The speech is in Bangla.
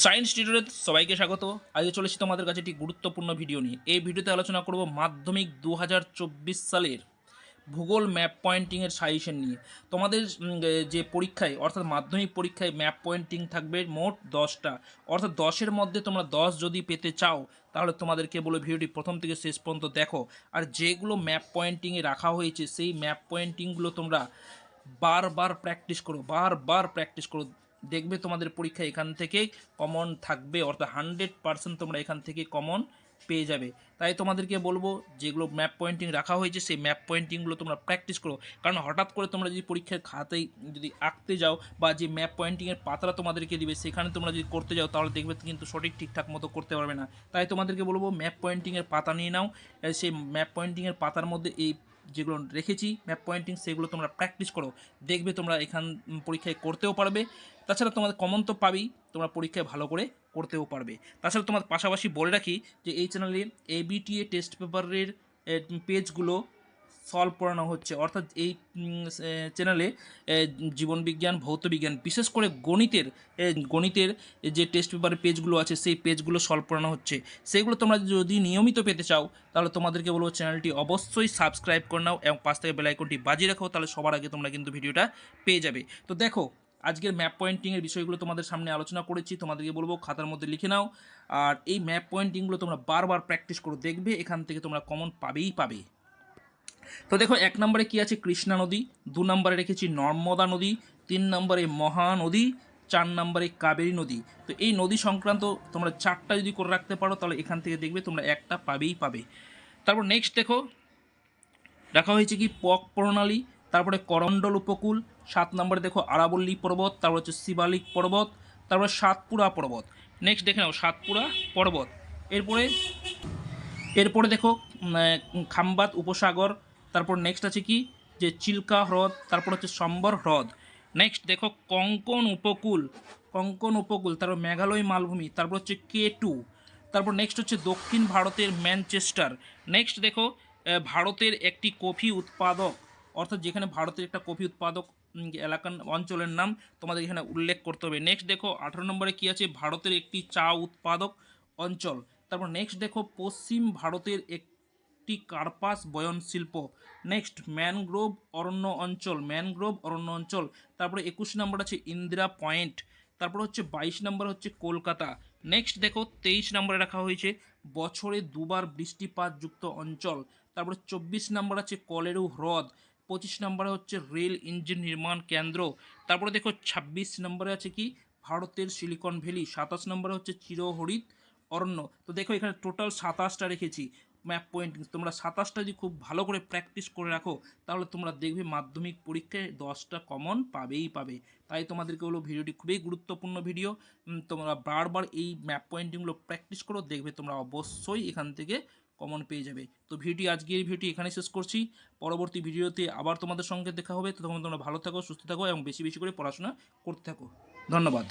সায়েন্স টিউটোরিয়াল সবাইকে স্বাগত। আজকে চলেছি তোমাদের কাছে একটি গুরুত্বপূর্ণ ভিডিও নিয়ে। এই ভিডিওতে আলোচনা করব মাধ্যমিক দু হাজার চব্বিশ সালের ভূগোল ম্যাপ পয়েন্টিংয়ের সাজেশন নিয়ে। তোমাদের যে পরীক্ষায়, অর্থাৎ মাধ্যমিক পরীক্ষায় ম্যাপ পয়েন্টিং থাকবে মোট দশটা। অর্থাৎ দশের মধ্যে তোমরা দশ যদি পেতে চাও, তাহলে তোমাদেরকে বলে ভিডিওটি প্রথম থেকে শেষ পর্যন্ত দেখো। আর যেগুলো ম্যাপ পয়েন্টিংয়ে রাখা হয়েছে, সেই ম্যাপ পয়েন্টিংগুলো তোমরা বারবার প্র্যাকটিস করো, বারবার প্র্যাকটিস করো। দেখবে তোমাদের পরীক্ষা এখান থেকে কমন থাকবে, অর্থাৎ হান্ড্রেড পার্সেন্ট তোমরা এখান থেকে কমন পেয়ে যাবে। তাই তোমাদেরকে বলব, যেগুলো ম্যাপ পয়েন্টিং রাখা হয়েছে, সেই ম্যাপ পয়েন্টিংগুলো তোমরা প্র্যাকটিস করো। কারণ হঠাৎ করে তোমরা যদি পরীক্ষার খাতায় যদি আঁকতে যাও বা যে ম্যাপ পয়েন্টিংয়ের পাতাটা তোমাদেরকে দিবে, সেখানে তোমরা যদি করতে যাও, তাহলে দেখবে কিন্তু সঠিক ঠিকঠাক মতো করতে পারবে না। তাই তোমাদেরকে বলব ম্যাপ পয়েন্টিংয়ের পাতা নিয়ে নাও। সেই ম্যাপ পয়েন্টিংয়ের পাতার মধ্যে এই যেগুলো রেখেছি ম্যাপ পয়েন্টিং সেগুলো তোমরা প্র্যাকটিস করো। দেখবে তোমরা এখান পরীক্ষায় করতেও পারবে। তাছাড়া তোমাদের কমন তো পাবেই, তোমরা পরীক্ষায় ভালো করে করতেও পারবে। তাছাড়া তোমার পাশাপাশি বলে রাখি যে এই চ্যানেলে এবিটিএ টেস্ট পেপারের পেজগুলো সলভ করানো হচ্ছে। অর্থাৎ এই চ্যানেলে জীবনবিজ্ঞান ভৌতবিজ্ঞান বিশেষ করে গণিতের গণিতের যে টেস্ট পেপারের পেজগুলো আছে, সেই পেজগুলো সলভ করানো হচ্ছে। সেগুলো তোমরা যদি নিয়মিত পেতে চাও, তাহলে তোমাদেরকে বলব চ্যানেলটি অবশ্যই সাবস্ক্রাইব করে নাও এবং পাশ থেকে বেলাইকনটি বাজিয়ে রাখো, তাহলে সবার আগে তোমরা কিন্তু ভিডিওটা পেয়ে যাবে। তো দেখো, আজকের ম্যাপ পয়েন্টিংয়ের বিষয়গুলো তোমাদের সামনে আলোচনা করেছি, তোমাদেরকে বলব খাতার মধ্যে লিখে নাও। আর এই ম্যাপ পয়েন্টিংগুলো তোমরা বারবার প্র্যাকটিস করো দেখবে, এখান থেকে তোমরা কমন পাবেই পাবে। তো দেখো, এক নম্বরে কি আছে? কৃষ্ণা নদী, দু নম্বরে রেখেছি নর্মদা নদী, তিন নম্বরে মহানদী, চার নম্বরে কাবেরী নদী। তো এই নদী সংক্রান্ত তোমরা চারটা যদি করে রাখতে পারো, তাহলে এখান থেকে দেখবে তোমরা একটা পাবেই পাবে। তারপর নেক্সট দেখো রাখা হয়েছে কি পক প্রণালী, তারপরে করণ্ডল উপকূল, সাত নম্বরে দেখো আরাবল্লী পর্বত, তারপর হচ্ছে শিবালিক পর্বত, তারপরে সাতপুরা পর্বত। নেক্সট দেখে নাও, সাতপুরা পর্বত। এরপরে এরপরে দেখো খাম্বাত, উপসাগর তারপর নেক্সট আছে কি? যে চিল্কা হ্রদ, তারপর হচ্ছে সম্বর হ্রদ। নেক্সট দেখো কঙ্কন উপকূল কঙ্কন উপকূল, তারপর মেঘালয় মালভূমি, তারপর হচ্ছে কে টু তারপর নেক্সট হচ্ছে দক্ষিণ ভারতের ম্যানচেস্টার নেক্সট দেখো ভারতের একটি কফি উৎপাদক, অর্থাৎ যেখানে ভারতের একটা কফি উৎপাদক এলাকার অঞ্চলের নাম তোমাদের এখানে উল্লেখ করতে হবে। নেক্সট দেখো, আঠারো নম্বরে কী আছে? ভারতের একটি চা উৎপাদক অঞ্চল। তারপর নেক্সট দেখো, পশ্চিম ভারতের একটি কার্পাস বয়ন শিল্প। নেক্সট ম্যানগ্রোভ অরণ্য অঞ্চল ম্যানগ্রোভ অরণ্য অঞ্চল। তারপরে একুশ নম্বর আছে ইন্দিরা পয়েন্ট। তারপর হচ্ছে বাইশ নম্বর হচ্ছে কলকাতা। নেক্সট দেখো, তেইশ নম্বরে রাখা হয়েছে বছরে দুবার বৃষ্টিপাতযুক্ত অঞ্চল। তারপরে চব্বিশ নম্বর আছে কলেরু হ্রদ। পঁচিশ নম্বরে হচ্ছে রেল ইঞ্জিন নির্মাণ কেন্দ্র। তারপরে দেখো, ছাব্বিশ নম্বরে আছে কি? ভারতের সিলিকন ভ্যালি। সাতাশ নম্বরে হচ্ছে চিরহরিত অরণ্য। তো দেখো এখানে টোটাল সাতাশটা রেখেছি। ম্যাপ পয়েন্টিং তোমরা সাতাশটা যদি খুব ভালো করে প্র্যাকটিস করে রাখো, তাহলে তোমরা দেখবে মাধ্যমিক পরীক্ষায় দশটা কমন পাবেই পাবে। তাই তোমাদেরকে হলো ভিডিওটি খুবই গুরুত্বপূর্ণ ভিডিও তোমরা বারবার এই ম্যাপ পয়েন্টিংগুলো প্র্যাকটিস করো, দেখবে তোমরা অবশ্যই এখান থেকে কমন পেয়ে যাবে। তো ভিডিও আজকের ভিডিওটি এখানে শেষ করছি। পরবর্তী ভিডিওতে আবার তোমাদের সঙ্গে দেখা হবে। তো তখন তোমরা ভালো থাকো, সুস্থ থাকো এবং বেশি বেশি করে পড়াশোনা করতে থাকো। ধন্যবাদ।